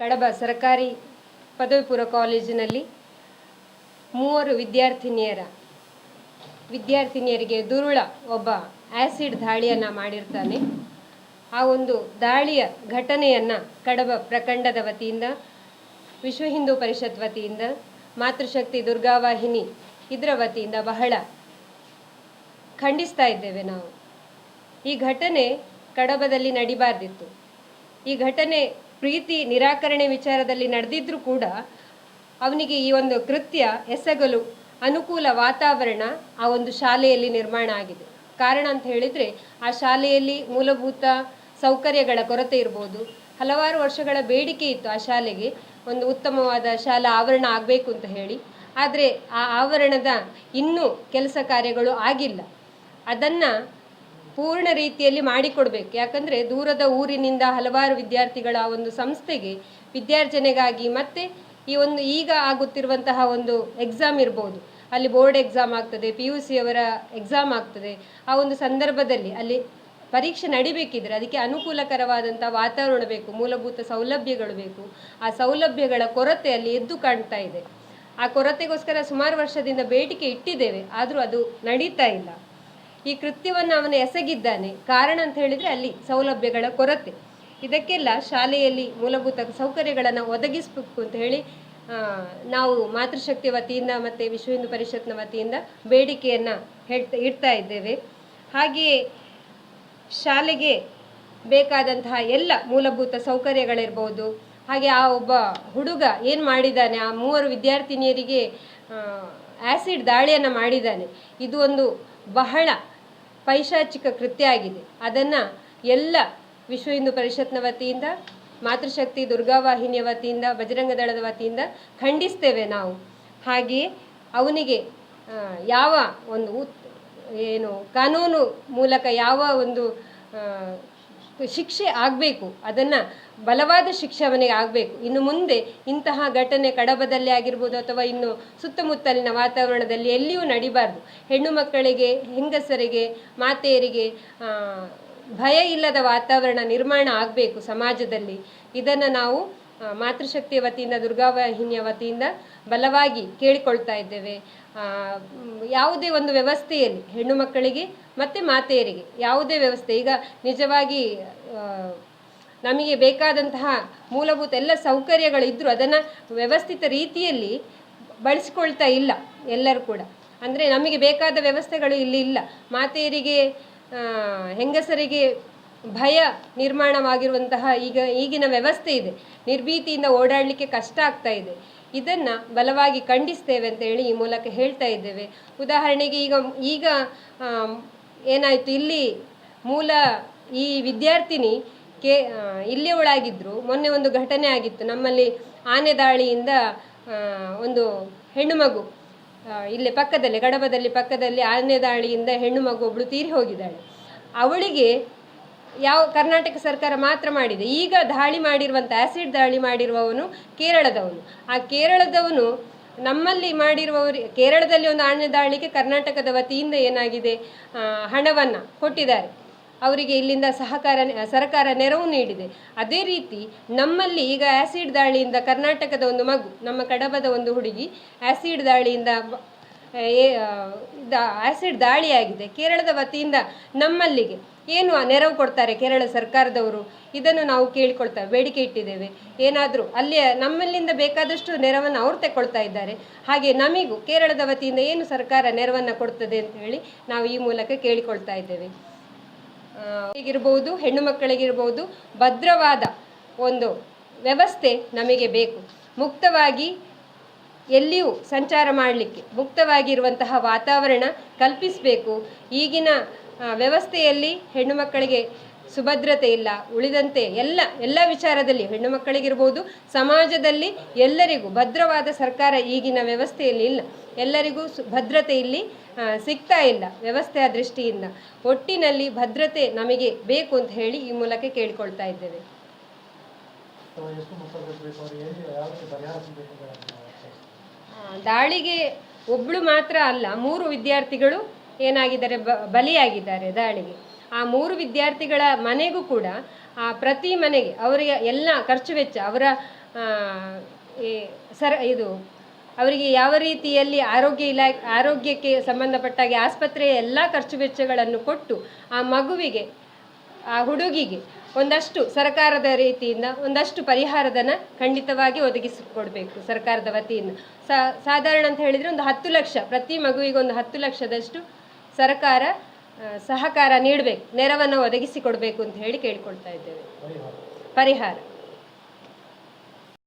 ಕಡಬ ಸರ್ಕಾರಿ ಪದವಿ ಪೂರ್ವ ಕಾಲೇಜಿನಲ್ಲಿ ಮೂವರು ವಿದ್ಯಾರ್ಥಿನಿಯರ, ವಿದ್ಯಾರ್ಥಿನಿಯರಿಗೆ ದುರುಳ ಒಬ್ಬ ಆ್ಯಸಿಡ್ ದಾಳಿಯನ್ನು ಮಾಡಿರ್ತಾನೆ. ಆ ಒಂದು ದಾಳಿಯ ಘಟನೆಯನ್ನು ಕಡಬ ಪ್ರಖಂಡದ ವತಿಯಿಂದ, ವಿಶ್ವ ಹಿಂದೂ ಪರಿಷತ್ ವತಿಯಿಂದ, ಮಾತೃಶಕ್ತಿ ದುರ್ಗಾವಾಹಿನಿ ಇದರ ವತಿಯಿಂದ ಬಹಳ ಖಂಡಿಸ್ತಾ ಇದ್ದೇವೆ ನಾವು. ಈ ಘಟನೆ ಕಡಬದಲ್ಲಿ ನಡಿಬಾರ್ದಿತ್ತು. ಈ ಘಟನೆ ಪ್ರೀತಿ ನಿರಾಕರಣೆ ವಿಚಾರದಲ್ಲಿ ನಡೆದಿದ್ರೂ ಕೂಡ ಅವನಿಗೆ ಈ ಒಂದು ಕೃತ್ಯ ಎಸಗಲು ಅನುಕೂಲ ವಾತಾವರಣ ಆ ಒಂದು ಶಾಲೆಯಲ್ಲಿ ನಿರ್ಮಾಣ ಆಗಿದೆ. ಕಾರಣ ಅಂತ ಹೇಳಿದರೆ ಆ ಶಾಲೆಯಲ್ಲಿ ಮೂಲಭೂತ ಸೌಕರ್ಯಗಳ ಕೊರತೆ ಇರ್ಬೋದು. ಹಲವಾರು ವರ್ಷಗಳ ಬೇಡಿಕೆ ಇತ್ತು ಆ ಶಾಲೆಗೆ. ಒಂದು ಉತ್ತಮವಾದ ಶಾಲಾ ಆವರಣ ಆಗಬೇಕು ಅಂತ ಹೇಳಿ. ಆದರೆ ಆ ಆವರಣದ ಇನ್ನೂ ಕೆಲಸ ಕಾರ್ಯಗಳು ಆಗಿಲ್ಲ. ಅದನ್ನು ಪೂರ್ಣ ರೀತಿಯಲ್ಲಿ ಮಾಡಿಕೊಡ್ಬೇಕು. ಯಾಕಂದರೆ ದೂರದ ಊರಿನಿಂದ ಹಲವಾರು ವಿದ್ಯಾರ್ಥಿಗಳ ಒಂದು ಸಂಸ್ಥೆಗೆ ವಿದ್ಯಾರ್ಜನೆಗಾಗಿ ಮತ್ತೆ ಈ ಒಂದು ಈಗ ಆಗುತ್ತಿರುವಂತಹ ಒಂದು ಎಕ್ಸಾಮ್ ಇರ್ಬೋದು. ಅಲ್ಲಿ ಬೋರ್ಡ್ ಎಕ್ಸಾಮ್ ಆಗ್ತದೆ ಪಿ ಯು ಸಿಯವರ ಎಕ್ಸಾಮ್ ಆಗ್ತದೆ. ಆ ಒಂದು ಸಂದರ್ಭದಲ್ಲಿ ಅಲ್ಲಿ ಪರೀಕ್ಷೆ ನಡಿಬೇಕಿದ್ರೆ ಅದಕ್ಕೆ ಅನುಕೂಲಕರವಾದಂಥ ವಾತಾವರಣ ಬೇಕು, ಮೂಲಭೂತ ಸೌಲಭ್ಯಗಳು ಬೇಕು. ಆ ಸೌಲಭ್ಯಗಳ ಕೊರತೆ ಅಲ್ಲಿ ಎದ್ದು ಕಾಣ್ತಾ ಇದೆ. ಆ ಕೊರತೆಗೋಸ್ಕರ ಸುಮಾರು ವರ್ಷದಿಂದ ಬೇಡಿಕೆ ಇಟ್ಟಿದ್ದೇವೆ, ಆದರೂ ಅದು ನಡೀತಾ ಇಲ್ಲ. ಈ ಕೃತ್ಯವನ್ನು ಅವನು ಎಸಗಿದ್ದಾನೆ. ಕಾರಣ ಅಂತ ಹೇಳಿದರೆ ಅಲ್ಲಿ ಸೌಲಭ್ಯಗಳ ಕೊರತೆ. ಇದಕ್ಕೆಲ್ಲ ಶಾಲೆಯಲ್ಲಿ ಮೂಲಭೂತ ಸೌಕರ್ಯಗಳನ್ನು ಒದಗಿಸಬೇಕು ಅಂತ ಹೇಳಿ ನಾವು ಮಾತೃಶಕ್ತಿ ವತಿಯಿಂದ ಮತ್ತು ವಿಶ್ವ ಹಿಂದೂ ಪರಿಷತ್ನ ವತಿಯಿಂದ ಬೇಡಿಕೆಯನ್ನು ಹೇಳ್ತಾ, ಇಡ್ತಾ ಇದ್ದೇವೆ. ಹಾಗೆಯೇ ಶಾಲೆಗೆ ಬೇಕಾದಂತಹ ಎಲ್ಲ ಮೂಲಭೂತ ಸೌಕರ್ಯಗಳಿರ್ಬೋದು. ಹಾಗೆ ಆ ಒಬ್ಬ ಹುಡುಗ ಏನು ಮಾಡಿದ್ದಾನೆ? ಆ ಮೂವರು ವಿದ್ಯಾರ್ಥಿನಿಯರಿಗೆ ಆ್ಯಸಿಡ್ ದಾಳಿಯನ್ನು ಮಾಡಿದ್ದಾನೆ. ಇದು ಒಂದು ಬಹಳ ಪೈಶಾಚಿಕ ಕೃತ್ಯ ಆಗಿದೆ. ಅದನ್ನು ಎಲ್ಲ ವಿಶ್ವ ಹಿಂದೂ ಪರಿಷತ್ನ ವತಿಯಿಂದ, ಮಾತೃಶಕ್ತಿ ದುರ್ಗಾವಾಹಿನಿಯ ವತಿಯಿಂದ, ಬಜರಂಗ ದಳದ ವತಿಯಿಂದ ಖಂಡಿಸ್ತೇವೆ ನಾವು. ಹಾಗೆಯೇ ಅವನಿಗೆ ಯಾವ ಒಂದು ಏನು ಕಾನೂನು ಮೂಲಕ ಯಾವ ಒಂದು ಶಿಕ್ಷೆ ಆಗಬೇಕು, ಅದನ್ನು ಬಲವಾದ ಶಿಕ್ಷೆ ಆಗಬೇಕು. ಇನ್ನು ಮುಂದೆ ಇಂತಹ ಘಟನೆ ಕಡಬದಲ್ಲಿ ಆಗಿರ್ಬೋದು ಅಥವಾ ಇನ್ನು ಸುತ್ತಮುತ್ತಲಿನ ವಾತಾವರಣದಲ್ಲಿ ಎಲ್ಲಿಯೂ ನಡಿಬಾರ್ದು. ಹೆಣ್ಣು ಮಕ್ಕಳಿಗೆ, ಹೆಂಗಸರಿಗೆ, ಮಾತೆಯರಿಗೆ ಭಯ ಇಲ್ಲದ ವಾತಾವರಣ ನಿರ್ಮಾಣ ಆಗಬೇಕು ಸಮಾಜದಲ್ಲಿ. ಇದನ್ನು ನಾವು ಮಾತೃಶಕ್ತಿಯ ವತಿಯಿಂದ ದುರ್ಗಾವಾಹಿನಿಯ ವತಿಯಿಂದ ಬಲವಾಗಿ ಕೇಳಿಕೊಳ್ತಾ ಇದ್ದೇವೆ. ಯಾವುದೇ ಒಂದು ವ್ಯವಸ್ಥೆಯಲ್ಲಿ, ಹೆಣ್ಣು ಮಕ್ಕಳಿಗೆ ಮತ್ತು ಮಾತೆಯರಿಗೆ ಯಾವುದೇ ವ್ಯವಸ್ಥೆ. ಈಗ ನಿಜವಾಗಿ ನಮಗೆ ಬೇಕಾದಂತಹ ಮೂಲಭೂತ ಎಲ್ಲ ಸೌಕರ್ಯಗಳಿದ್ದರೂ ಅದನ್ನು ವ್ಯವಸ್ಥಿತ ರೀತಿಯಲ್ಲಿ ಬಳಸಿಕೊಳ್ತಾ ಇಲ್ಲ ಎಲ್ಲರೂ ಕೂಡ. ಅಂದರೆ ನಮಗೆ ಬೇಕಾದ ವ್ಯವಸ್ಥೆಗಳು ಇಲ್ಲಿ ಇಲ್ಲ. ಮಾತೆಯರಿಗೆ ಹೆಂಗಸರಿಗೆ ಭಯ ನಿರ್ಮಾಣವಾಗಿರುವಂತಹ ಈಗ ಈಗಿನ ವ್ಯವಸ್ಥೆ ಇದೆ. ನಿರ್ಭೀತಿಯಿಂದ ಓಡಾಡಲಿಕ್ಕೆ ಕಷ್ಟ ಆಗ್ತಾ ಇದೆ. ಇದನ್ನು ಬಲವಾಗಿ ಖಂಡಿಸ್ತೇವೆ ಅಂತ ಹೇಳಿ ಈ ಮೂಲಕ ಹೇಳ್ತಾ ಇದ್ದೇವೆ. ಉದಾಹರಣೆಗೆ ಈಗ ಈಗ ಏನಾಯಿತು? ಇಲ್ಲಿ ಮೂಲ ಈ ವಿದ್ಯಾರ್ಥಿನಿ ಕೇ ಇಲ್ಲಿ ಇಲ್ಲಿಯವಳಾಗಿದ್ದರು ಮೊನ್ನೆ ಒಂದು ಘಟನೆ ಆಗಿತ್ತು. ನಮ್ಮಲ್ಲಿ ಆನೆ ದಾಳಿಯಿಂದ ಒಂದು ಹೆಣ್ಣು ಮಗು ಇಲ್ಲೇ ಪಕ್ಕದಲ್ಲಿ, ಗಡಬದಲ್ಲಿ ಪಕ್ಕದಲ್ಲಿ ಆನೆ ದಾಳಿಯಿಂದ ಹೆಣ್ಣು ಮಗು ಒಬ್ಬಳು ತೀರಿ ಹೋಗಿದ್ದಾಳೆ. ಅವಳಿಗೆ ಯಾವ, ಕರ್ನಾಟಕ ಸರ್ಕಾರ ಮಾತ್ರ ಮಾಡಿದೆ. ಈಗ ದಾಳಿ ಮಾಡಿರುವಂಥ ಆ್ಯಸಿಡ್ ದಾಳಿ ಮಾಡಿರುವವನು ಕೇರಳದವನು. ಆ ಕೇರಳದವನು ನಮ್ಮಲ್ಲಿ ಮಾಡಿರುವವರು, ಕೇರಳದಲ್ಲಿ ಒಂದು ಆನೆ ದಾಳಿಗೆ ಕರ್ನಾಟಕದ ವತಿಯಿಂದ ಏನಾಗಿದೆ? ಹಣವನ್ನು ಕೊಟ್ಟಿದ್ದಾರೆ. ಅವರಿಗೆ ಇಲ್ಲಿಂದ ಸಹಕಾರ, ಸರಕಾರ ನೆರವು ನೀಡಿದೆ. ಅದೇ ರೀತಿ ನಮ್ಮಲ್ಲಿ ಈಗ ಆ್ಯಸಿಡ್ ದಾಳಿಯಿಂದ ಕರ್ನಾಟಕದ ಒಂದು ಮಗು, ನಮ್ಮ ಕಡಬದ ಒಂದು ಹುಡುಗಿ ಆ್ಯಸಿಡ್ ದಾಳಿಯಿಂದ ಆ್ಯಸಿಡ್ ದಾಳಿಯಾಗಿದೆ ಕೇರಳದ ವತಿಯಿಂದ ನಮ್ಮಲ್ಲಿಗೆ. ಏನು ನೆರವು ಕೊಡ್ತಾರೆ ಕೇರಳ ಸರ್ಕಾರದವರು? ಇದನ್ನು ನಾವು ಕೇಳಿಕೊಳ್ತಾ, ಬೇಡಿಕೆ ಇಟ್ಟಿದ್ದೇವೆ. ಏನಾದರೂ ಅಲ್ಲಿಯ ನಮ್ಮಲ್ಲಿಂದ ಬೇಕಾದಷ್ಟು ನೆರವನ್ನು ಅವ್ರು ತೆಕ್ಕೊಳ್ತಾ ಇದ್ದಾರೆ. ಹಾಗೆ ನಮಗೂ ಕೇರಳದ ವತಿಯಿಂದ ಏನು ಸರ್ಕಾರ ನೆರವನ್ನು ಕೊಡ್ತದೆ ಅಂತ ಹೇಳಿ ನಾವು ಈ ಮೂಲಕ ಕೇಳಿಕೊಳ್ತಾ ಇದ್ದೇವೆ. ಆ, ಇರ್ಬೋದು ಹೆಣ್ಣು ಮಕ್ಕಳಿಗಿರ್ಬೋದು ಭದ್ರವಾದ ಒಂದು ವ್ಯವಸ್ಥೆ ನಮಗೆ ಬೇಕು. ಮುಕ್ತವಾಗಿ ಎಲ್ಲಿಯೂ ಸಂಚಾರ ಮಾಡಲಿಕ್ಕೆ ಮುಕ್ತವಾಗಿರುವಂತಹ ವಾತಾವರಣ ಕಲ್ಪಿಸಬೇಕು. ಈಗಿನ ವ್ಯವಸ್ಥೆಯಲ್ಲಿ ಹೆಣ್ಣು ಮಕ್ಕಳಿಗೆ ಸುಭದ್ರತೆ ಇಲ್ಲ, ಉಳಿದಂತೆ ಎಲ್ಲ ಎಲ್ಲ ವಿಚಾರದಲ್ಲಿ ಹೆಣ್ಣು ಮಕ್ಕಳಿಗಿರ್ಬೋದು, ಸಮಾಜದಲ್ಲಿ ಎಲ್ಲರಿಗೂ ಭದ್ರವಾದ ಸರ್ಕಾರ ಈಗಿನ ವ್ಯವಸ್ಥೆಯಲ್ಲಿ ಇಲ್ಲ. ಎಲ್ಲರಿಗೂ ಭದ್ರತೆ ಇಲ್ಲಿ ಸಿಗ್ತಾ ಇಲ್ಲ, ವ್ಯವಸ್ಥೆಯ ದೃಷ್ಟಿಯಿಂದ. ಒಟ್ಟಿನಲ್ಲಿ ಭದ್ರತೆ ನಮಗೆ ಬೇಕು ಅಂತ ಹೇಳಿ ಈ ಮೂಲಕ ಕೇಳಿಕೊಳ್ತಾ ಇದ್ದೇವೆ. ದಾಳಿಗೆ ಒಬ್ಳು ಮಾತ್ರ ಅಲ್ಲ, ಮೂರು ವಿದ್ಯಾರ್ಥಿಗಳು ಏನಾಗಿದ್ದಾರೆ ಬಲಿಯಾಗಿದ್ದಾರೆ ದಾಳಿಗೆ. ಆ ಮೂರು ವಿದ್ಯಾರ್ಥಿಗಳ ಮನೆಗೂ ಕೂಡ, ಆ ಪ್ರತಿ ಮನೆಗೆ ಅವರಿಗೆ ಎಲ್ಲ ಖರ್ಚು ವೆಚ್ಚ, ಅವರ ಸರ್, ಇದು, ಅವರಿಗೆ ಯಾವ ರೀತಿಯಲ್ಲಿ ಆರೋಗ್ಯ ಇಲಾ, ಆರೋಗ್ಯಕ್ಕೆ ಸಂಬಂಧಪಟ್ಟಾಗೆ ಆಸ್ಪತ್ರೆಯ ಎಲ್ಲ ಖರ್ಚು ವೆಚ್ಚಗಳನ್ನು ಕೊಟ್ಟು ಆ ಮಗುವಿಗೆ, ಆ ಹುಡುಗಿಗೆ ಒಂದಷ್ಟು ಸರ್ಕಾರದ ರೀತಿಯಿಂದ ಒಂದಷ್ಟು ಪರಿಹಾರದನ್ನು ಖಂಡಿತವಾಗಿ ಒದಗಿಸಿಕೊಡಬೇಕು ಸರ್ಕಾರದ ವತಿಯಿಂದ. ಸಾಧಾರಣ ಅಂತ ಹೇಳಿದರೆ ಒಂದು ಹತ್ತು ಲಕ್ಷ, ಪ್ರತಿ ಮಗುವಿಗೆ ಒಂದು ಹತ್ತು ಲಕ್ಷದಷ್ಟು ಸರ್ಕಾರ ಸಹಕಾರ ನೀಡಬೇಕು ನೆರವನ್ನು ಒದಗಿಸಿಕೊಡಬೇಕು ಅಂತ ಹೇಳಿ ಕೇಳಿಕೊಳ್ತಾ ಇದ್ದೇವೆ. ಪರಿಹಾರ.